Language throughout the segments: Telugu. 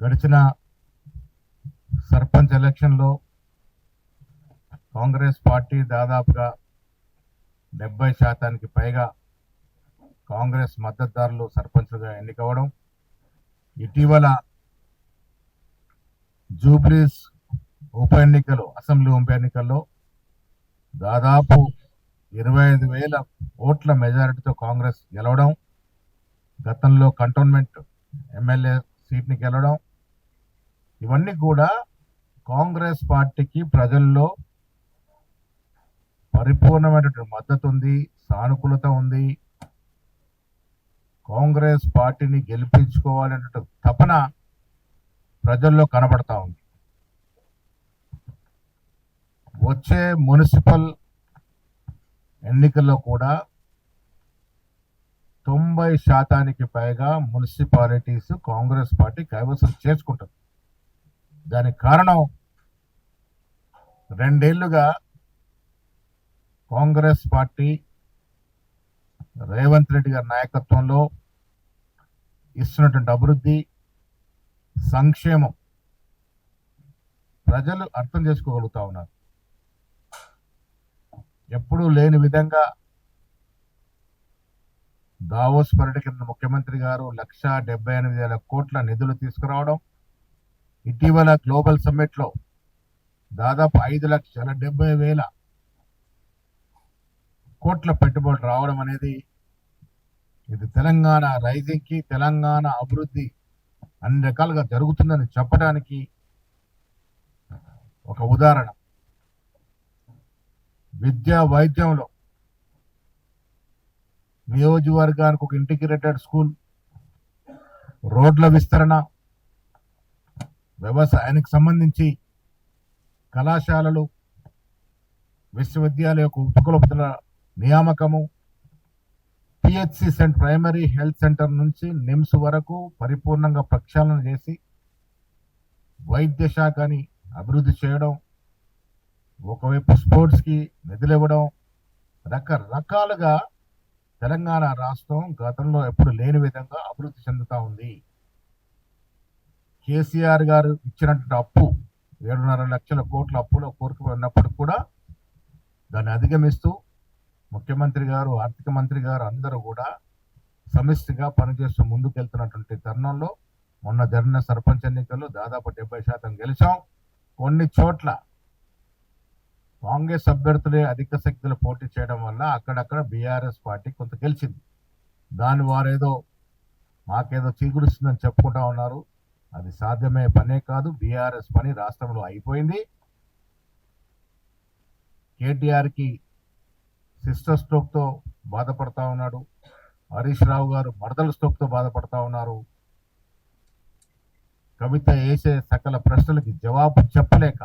గడిచిన సర్పంచ్ ఎలక్షన్లో కాంగ్రెస్ పార్టీ దాదాపుగా డెబ్బై శాతానికి పైగా కాంగ్రెస్ మద్దతుదారులు సర్పంచ్లుగా ఎన్నికవడం ఇటీవల జూబ్లీస్ ఉప ఎన్నికలు అసెంబ్లీ ఉప ఎన్నికల్లో దాదాపు ఇరవై ఐదు వేల ఓట్ల మెజారిటీతో కాంగ్రెస్ గెలవడం గతంలో కంటోన్మెంట్ ఎమ్మెల్యే సీట్ని గెలవడం ఇవన్నీ కూడా కాంగ్రెస్ పార్టీకి ప్రజల్లో పరిపూర్ణమైనటువంటి మద్దతు ఉంది సానుకూలత ఉంది. కాంగ్రెస్ పార్టీని గెలిపించుకోవాలనే తపన ప్రజల్లో కనబడతా ఉంది. వచ్చే మున్సిపల్ ఎన్నికల్లో కూడా తొంభై శాతానికి పైగా మున్సిపాలిటీస్ కాంగ్రెస్ పార్టీ కైవసం చేసుకుంటుంది దానికి కారణం రెండేళ్ళుగా కాంగ్రెస్ పార్టీ రేవంత్ రెడ్డి గారి నాయకత్వంలో ఇస్తున్నటువంటి అభివృద్ధి సంక్షేమం ప్రజలు అర్థం చేసుకోగలుగుతా ఉన్నారు. ఎప్పుడూ లేని విధంగా దావోస్ పర్యటన ముఖ్యమంత్రి గారు లక్ష డెబ్బై ఎనిమిది వేల కోట్ల నిధులు తీసుకురావడం ఇటీవల గ్లోబల్ సమ్మిట్లో దాదాపు ఐదు లక్షల డెబ్బై వేల కోట్ల పెట్టుబడులు రావడం అనేది ఇది తెలంగాణ రైజింగ్కి తెలంగాణ అభివృద్ధి అన్ని రకాలుగా జరుగుతుందని చెప్పడానికి ఒక ఉదాహరణ. విద్యా వైద్యంలో నియోజకవర్గానికి ఒక ఇంటిగ్రేటెడ్ స్కూల్ రోడ్ల విస్తరణ వ్యవసాయానికి సంబంధించి కళాశాలలు విశ్వవిద్యాలయ యొక్క ఉపకులపతుల నియామకము పిహెచ్సి సెంట్ ప్రైమరీ హెల్త్ సెంటర్ నుంచి నిమ్స్ వరకు పరిపూర్ణంగా ప్రక్షాళన చేసి వైద్య శాఖని అభివృద్ధి చేయడం ఒకవైపు స్పోర్ట్స్కి నిధులు ఇవ్వడం రకరకాలుగా తెలంగాణ రాష్ట్రం గతంలో ఎప్పుడు లేని విధంగా అభివృద్ధి చెందుతూ ఉంది. కేసీఆర్ గారు ఇచ్చినటువంటి అప్పు ఏడున్నర లక్షల కోట్ల అప్పులో కోరుకుపోయి కూడా దాన్ని అధిగమిస్తూ ముఖ్యమంత్రి గారు ఆర్థిక మంత్రి గారు అందరూ కూడా సమిష్టిగా పనిచేస్తూ ముందుకెళ్తున్నటువంటి తరుణంలో మొన్న జరిగిన సర్పంచ్ ఎన్నికల్లో దాదాపు డెబ్బై శాతం గెలిచాం. కొన్ని చోట్ల కాంగ్రెస్ అభ్యర్థులే అధిక శక్తులు పోటీ చేయడం వల్ల అక్కడక్కడ బీఆర్ఎస్ పార్టీ కొంత గెలిచింది. దాని వారేదో మాకేదో చీకురుస్తుందని చెప్పుకుంటా ఉన్నారు. అది సాధ్యమే పనే కాదు. బీఆర్ఎస్ పని రాష్ట్రంలో అయిపోయింది. కేటీఆర్కి సిస్టర్ స్ట్రోక్తో బాధపడతా ఉన్నాడు. హరీష్ రావు గారు మరదల స్ట్రోక్తో బాధపడతా ఉన్నారు. కవిత వేసే సకల ప్రశ్నలకి జవాబు చెప్పలేక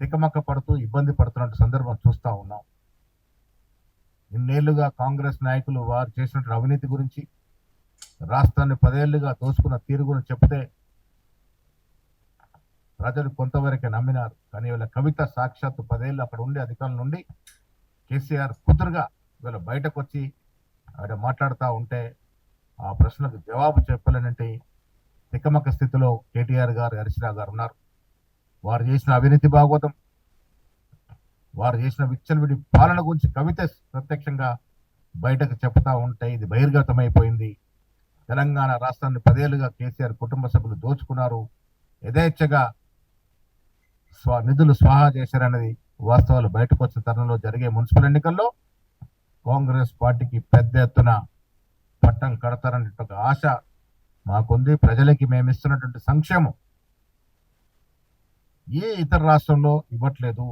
తికమక్క పడుతూ ఇబ్బంది పడుతున్న సందర్భం చూస్తూ ఉన్నాం. ఇన్నేళ్ళుగా కాంగ్రెస్ నాయకులు వారు చేసినటువంటి అవినీతి గురించి రాష్ట్రాన్ని పదేళ్ళుగా దోసుకున్న తీరు గురించి చెప్తే ప్రజలు కొంతవరకే నమ్మినారు. కానీ వీళ్ళ కవిత సాక్షాత్తు పదేళ్ళు అక్కడ ఉండి అధికారుల నుండి కేసీఆర్ కుదురుగా వీళ్ళ బయటకు వచ్చి ఆవిడ మాట్లాడుతూ ఉంటే ఆ ప్రశ్నకు జవాబు చెప్పలేనంటే తికమక స్థితిలో కేటీఆర్ గారు హరీశ్రావు గారు ఉన్నారు. వారు చేసిన అవినీతి భాగవతం వారు చేసిన విచ్చలవిడి పాలన గురించి కవిత ప్రత్యక్షంగా బయటకు చెప్తా ఉంటే ఇది బహిర్గతమైపోయింది. తెలంగాణ రాష్ట్రాన్ని పదేళ్ళుగా కేసీఆర్ కుటుంబ సభ్యులు దోచుకున్నారు. యథేచ్ఛగా స్వ నిధులు స్వాహా చేశారనేది వాస్తవాలు బయటకు వచ్చిన తరుణంలో జరిగే మున్సిపల్ ఎన్నికల్లో కాంగ్రెస్ పార్టీకి పెద్ద ఎత్తున పట్టం కడతారనే ఒక ఆశ మాకుంది. ప్రజలకి మేము ఇస్తున్నటువంటి సంక్షేమం ఏ ఇతర రాష్ట్రంలో ఇవ్వట్లేదు.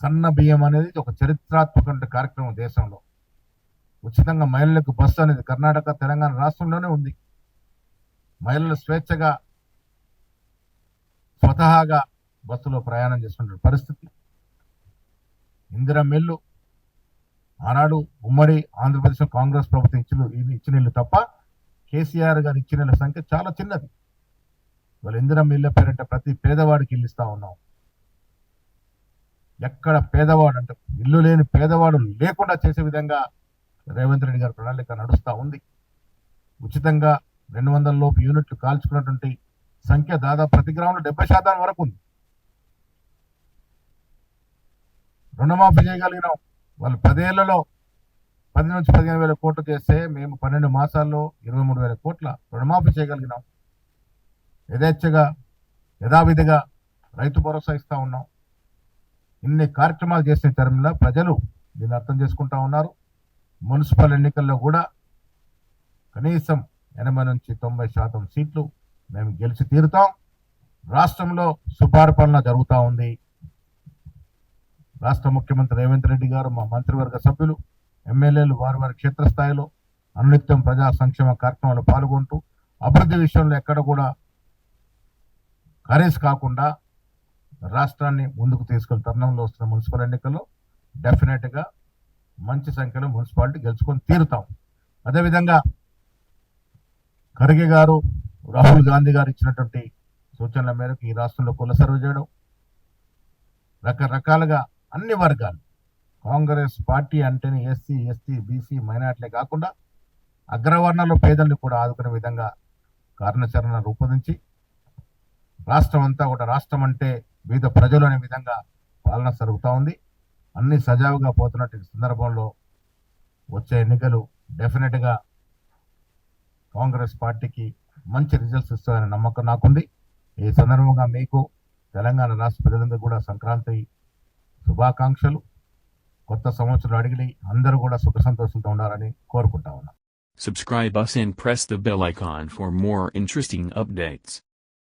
సన్న బియ్యం అనేది ఒక చరిత్రాత్మక కార్యక్రమం దేశంలో. ఉచితంగా మహిళలకు బస్సు అనేది కర్ణాటక తెలంగాణ రాష్ట్రంలోనే ఉంది. మహిళలు స్వేచ్ఛగా స్వతహాగా బస్సులో ప్రయాణం చేస్తున్న పరిస్థితి. ఇందిరా మిల్లు ఆనాడు ఉమ్మడి ఆంధ్రప్రదేశ్ కాంగ్రెస్ ప్రభుత్వం ఇచ్చిన ఇచ్చిన ఇల్లు తప్ప కేసీఆర్ గారు ఇచ్చిన ఇళ్ళ సంఖ్య చాలా చిన్నది. వాళ్ళ ఇందిరా ఇళ్ళ పేరిట ప్రతి పేదవాడికి ఇల్లు ఇస్తా ఉన్నాం. ఎక్కడ పేదవాడు అంటే ఇల్లు లేని పేదవాడు లేకుండా చేసే విధంగా రేవంత్ రెడ్డి గారి ప్రణాళిక నడుస్తూ ఉంది. ఉచితంగా రెండు వందల లోపు యూనిట్లు కాల్చుకున్నటువంటి సంఖ్య దాదాపు ప్రతి గ్రామంలో డెబ్బై శాతం వరకు ఉంది. రుణమాఫీ చేయగలిగినాం వాళ్ళు పదేళ్ళలో పది నుంచి పదిహేను వేల కోట్లు చేస్తే మేము పన్నెండు మాసాల్లో ఇరవై మూడు వేల కోట్ల రుణమాఫీ చేయగలిగినాం. యథేచ్ఛగా యథావిధిగా రైతు భరోసా ఇస్తా ఉన్నాం. ఇన్ని కార్యక్రమాలు చేసే తరంలో ప్రజలు దీన్ని అర్థం చేసుకుంటా ఉన్నారు. మున్సిపల్ ఎన్నికల్లో కూడా కనీసం ఎనభై నుంచి తొంభై శాతం సీట్లు మేము గెలిచి తీరుతాం. రాష్ట్రంలో సుపారిపాలన జరుగుతూ ఉంది. రాష్ట్ర ముఖ్యమంత్రి రేవంత్ రెడ్డి గారు మా మంత్రివర్గ సభ్యులు ఎమ్మెల్యేలు వారి వారి క్షేత్రస్థాయిలో అనునిత్యం ప్రజా సంక్షేమ కార్యక్రమాలు పాల్గొంటూ అభివృద్ధి విషయంలో ఎక్కడ కూడా కరేజ్ కాకుండా రాష్ట్రాన్ని ముందుకు తీసుకెళ్ళి తరుణంలో వస్తున్న మున్సిపల్ ఎన్నికల్లో డెఫినెట్గా మంచి సంఖ్యలో మున్సిపాలిటీ గెలుచుకొని తీరుతాం. అదేవిధంగా ఖర్గే గారు రాహుల్ గాంధీ గారు ఇచ్చినటువంటి సూచనల మేరకు ఈ రాష్ట్రంలో కుల సర్వ చేయడం రకరకాలుగా అన్ని వర్గాలు కాంగ్రెస్ పార్టీ అంటేనే ఎస్సీ ఎస్టీ బీసీ మైనార్టీలే కాకుండా అగ్రవర్ణలో పేదల్ని కూడా ఆదుకునే విధంగా కార్యాచరణ రూపొందించి రాష్ట్రం అంతా కూడా రాష్ట్రం అంటే వివిధ ప్రజలు అనే విధంగా పాలన జరుగుతూ ఉంది. అన్ని సజావుగా పోతున్నట్టు సందర్భంలో వచ్చే ఎన్నికలు డెఫినెట్గా కాంగ్రెస్ పార్టీకి మంచి రిజల్ట్స్ ఇస్తాయనే నమ్మకం నాకుంది. ఈ సందర్భంగా మీకు తెలంగాణ రాష్ట్ర ప్రజలందరూ కూడా సంక్రాంతి శుభాకాంక్షలు. కొత్త సంవత్సరం అడిగి అందరూ కూడా సుఖ సంతోషంతో ఉండాలని కోరుకుంటా ఉన్నాం. Subscribe us and press the bell icon for more interesting updates.